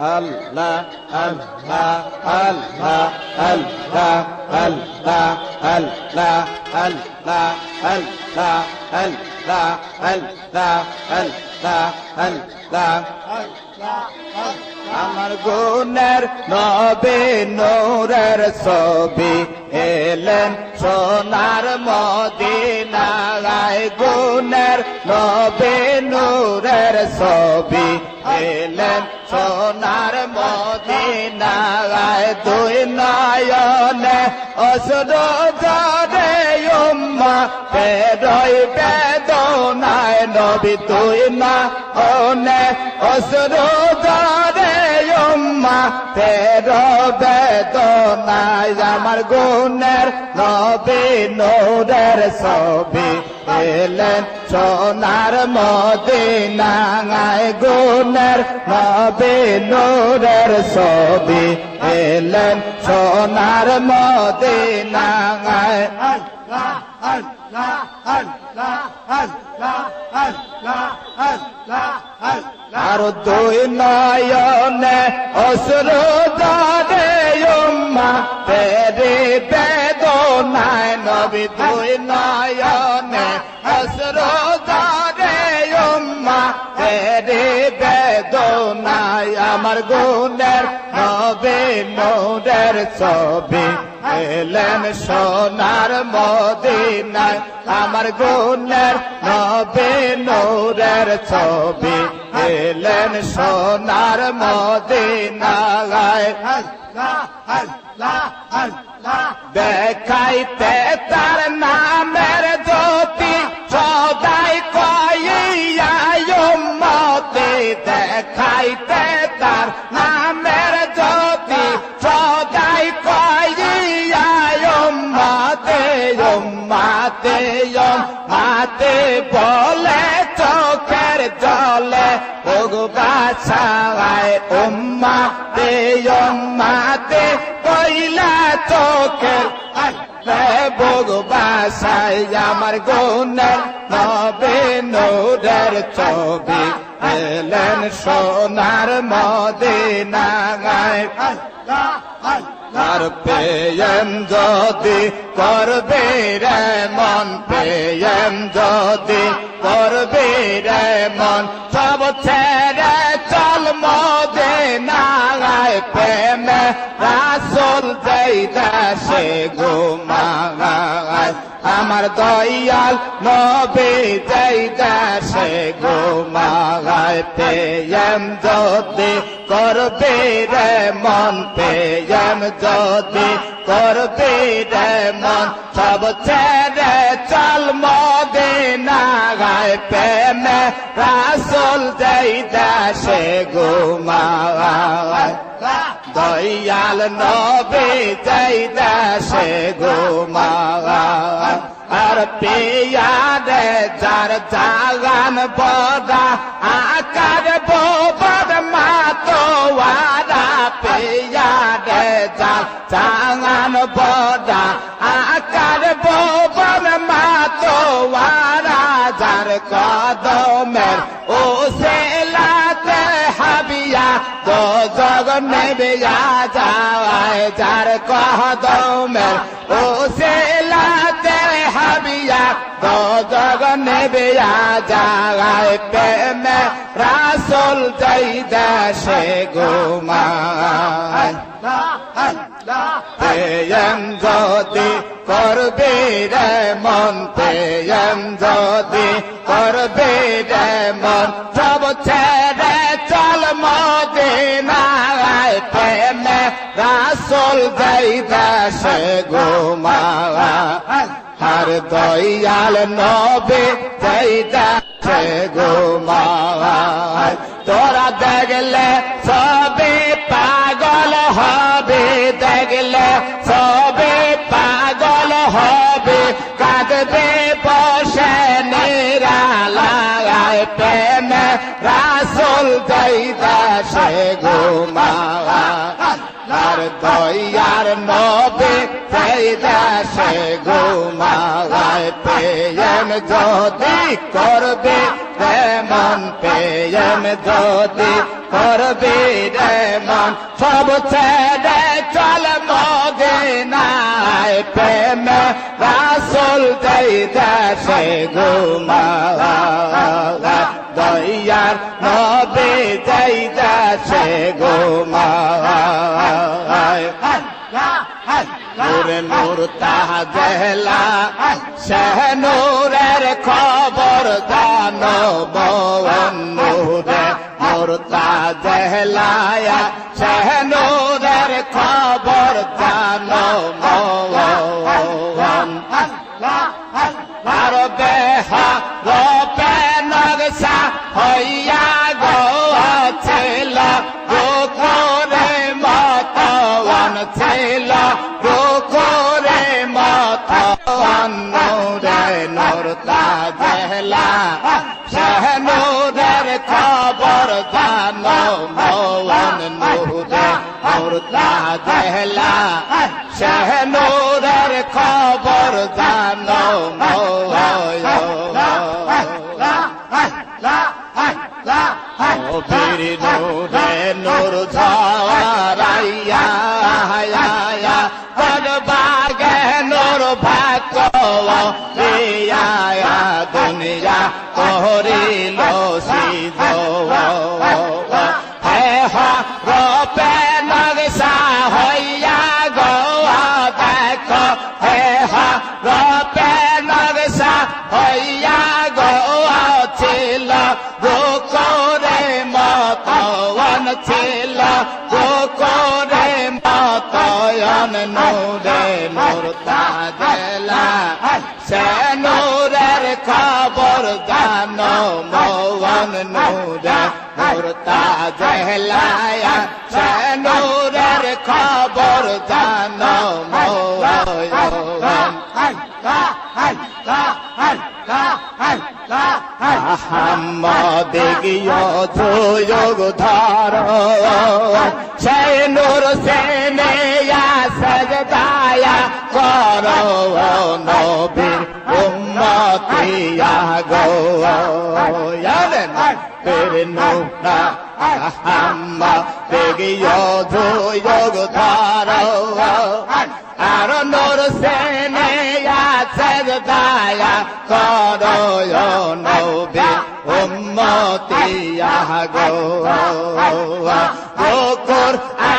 আল্লাহ আল্লাহ আল্লাহ আল্লাহ আল্লাহ আল্লাহ আল্লাহ আল্লাহ আল্লাহ আল্লাহ আল্লাহ আল্লাহ আমার গুণের নবে নূরের ছবি এলেন সোনার মদিনায় গুণের নবে নূরের ছবি এলেন সোনার মদিনায় দুই নয়নে অসুর জরে উম্মা পেরই বেদনায় নবী তুই না ওনে অসুর জরে উম্মা পের বেদনায় আমার গুণের নবী নূরের ছবি। এলেন সোনার মদিনায় গুণের নবী নূরের ছবি। এলেন সোনার মদিনায় আর দুই নয়নে অসুর দাদে উম্মা তেরে বেদনায় নবী, দুই নয়নে আমার গুণের নবে নোরের ছবি এলেন সোনার মদিনায় আমার গুণের নবে নোরের ছবি এলেন সোনার মদিনায় দেখাইতে তার দেখাইতে তার নামের জ্যোতি সদাই কইয়া মাতে মাতে মাতে বলে চোখের জলে ভগবা ছায় উম্মা দে মাতে কইলা চোখের ভগবাসাই আমার গুণের নবে নোরের ছবি এলেন সোনার মদিনায় আর পেয়ম যদি করবে রে মন পেয়ম যদি করবে রে মন, সব ছেড়ে চল মদে নাগায় প্রেমে রাসুল যেই দেশে ঘুমাগায়, আমার দয়াল নবে যেই দেশে ঘুমাগায়। পেয়ম যদি করবে রে মন পেয়ম যদি করবে রে মন, সব ছেড়ে চল মদে নাগায় প্রেমে রাসুল যেই দেশে ঘুমাগায় দয়াল নবে যেই দেশে और पे याद जर जागन बदा आकार बोबर मातो वादा पे याद जर जागन बदा आकार बोबर मातो वादा जर कदम ओ से तो जग में बेया जावा जार कह दो मैं ओ से জগ নেবে যাওয়ায় প্রেমে রাসুল যাই দেশে পেয়ম যদি করবে রে মন পেয়ম যদি করবে রে মন, সব ছেড়ে চল মদে নাগায় প্রেমে রাসুল যাই দেশে ঘুমাওয়া আর দয়াল নবে যাই দেশে ঘুমাওয়া তোরা দেখলে সবে পাগল হবে, দেখলে সবে পাগল হবে, কাঁদবে বসে নিরালায়, প্রেমে রাসুল যাই দেশে ঘুমাওয়া আর দয়ার নবে দেশে ঘুমায় প্রেম যদি করবে মন প্রেম যদি করবি রে সব ছেড়ে চল মদিনায়, প্রেম রাসুল যাই দেশে ঘুমা দয়ার নবে যাই দেশে ঘুমা নূরে নূর তাজেলা নূরের খবর জানো বন নূরে নূর তাজেলায়া শেহনুরের খবর জানো মৌন নূরে নূর তাজেলা শাহনুরের খবর জানো ও বীর নূরে দুনিয়া করিল সিদ্ধ नोर खाबोर जानो न वन मोरा जह ला नोर खाबोर जानो मो আহম্মদ গিয় যোগ ধর। সেই নূর সেনে সজদায়া কর নবীর উম্মতিয়া গো। পের নূরা আহম্মদ গিয় যোগ সজদায়া কর নবীর উম্মতিয়া গো গোকুর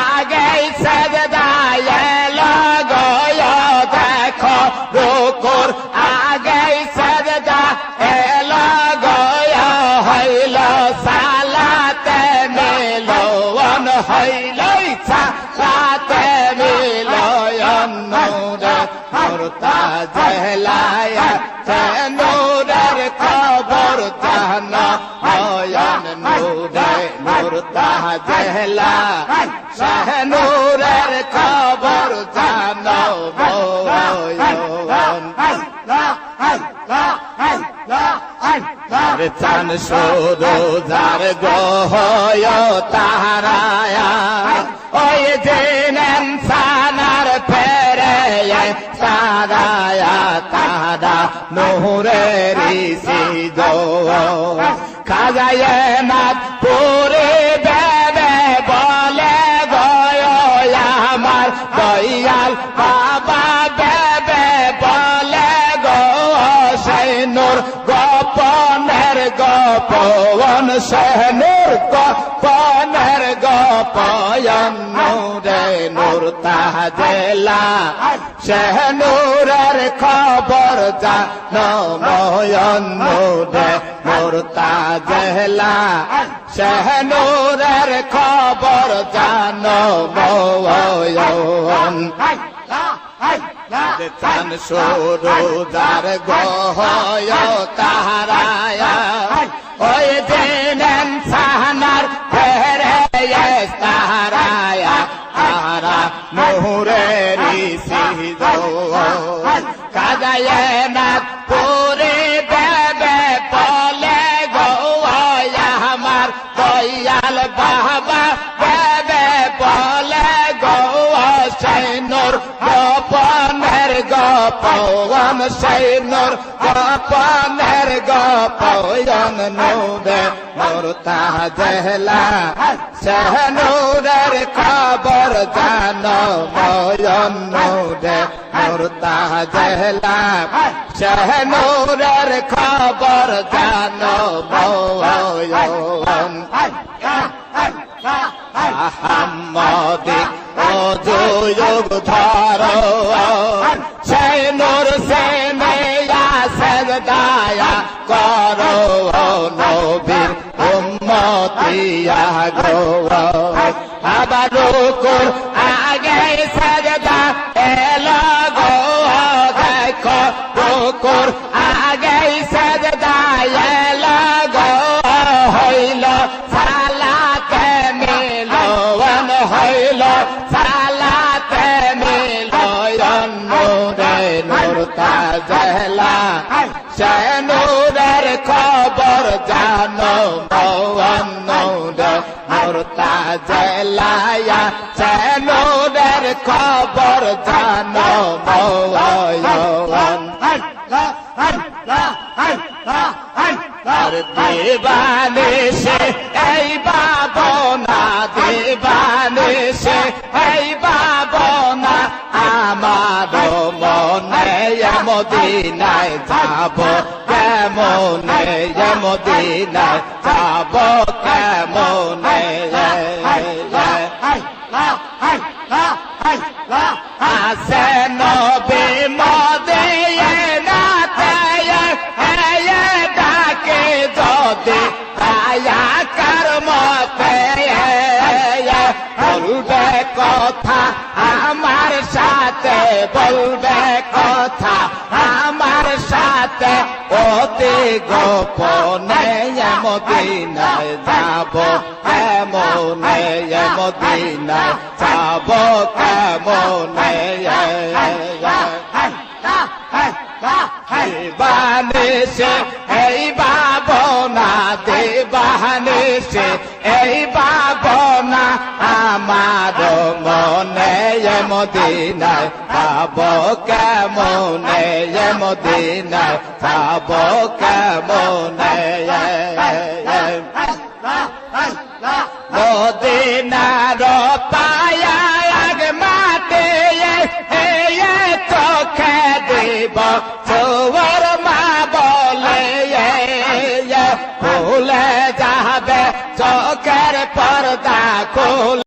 আগে সজদায় লগয় দেখো গোকুর আগে সজদা এল গয় হইল সালাতে মিলন হইল সালাতে নূরে মুরতা জহলায়া নূরের খবর জানা। নয়ন নূরে মুরতা জহলা শাহ নূরের খবর জানো। চান সরো যার গহয় তাহারায়া। ওই জেনেন সানার ফেরে সারায়া তারা নহরের সিদ খাজায় নাথ পুরে গোপন সৈনুর গোপনের গোপয়ন নূরে নূর তাজেলা শেহনুরের খবর জানো ময়ন নূরে নূর তাজেলা শেহনুরের খবর জানো ময়ন চান সরু যার গহয় তাহারায়া ওই জেনেন সাহানার ফেরে তাহারায়া, তাহারা মোহরের সিদ্ধ কাজায় না পুরে বেবে পলে গৌয়া আমার দয়াল বাবা পলে গৌয়া সৈনুর গোপনের গপ পবন সেই নূর গোপনের গোপন নূরে নূর তাজলা সহ নূরের খবর জানো ময়ন নূরে নূর তাজলা সহ নূরের খবর জানো ময়ন আহম্মদি ও যোগ ধর সেই নূর সে মেয়া সদায়া করো নবীর উম্মতিয়া গো আবার রুকুর আগে সজদা এলো গো, দেখো রুকুর আগে সজদা এলো গো, হইল সালাতে মিলন, হইল সালাতে তাজলা সে নূরের খবর জানো মৌন নূরে নূর তাজলায়া সে নূরের খবর জানো মৌন দেবানে সে এই বাবনা দেবানে সে এই আমার মনে মদিনায় যাব। কেমনে মদিনায় যাব? কেমনে আসে নবী মদে কথা, আমার সাথে বলবে কথা, আমার সাথে অতি গোপনে মদিনায় যাব কেমনে মদিনায় যাব, কেমনে? মদিনায় পাব কেমনে? মদিনায় পাব কেমনে? মদিনার পায়া আগ মাতে চোখে দেব চোর মা বলে ভুলে যাবে চোখের পর্দা খোল।